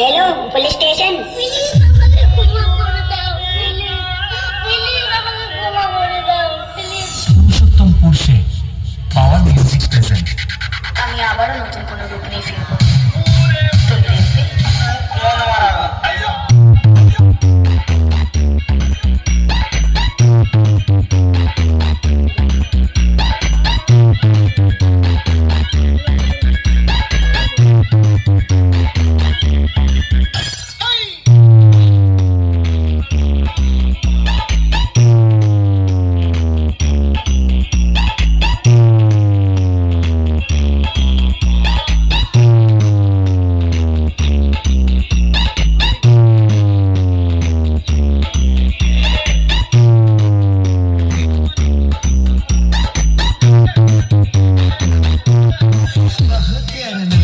Hello police station পুরুষে power music present আমি আবারও নতুন কোনো রূপ নিয়ে ফিরবো। again.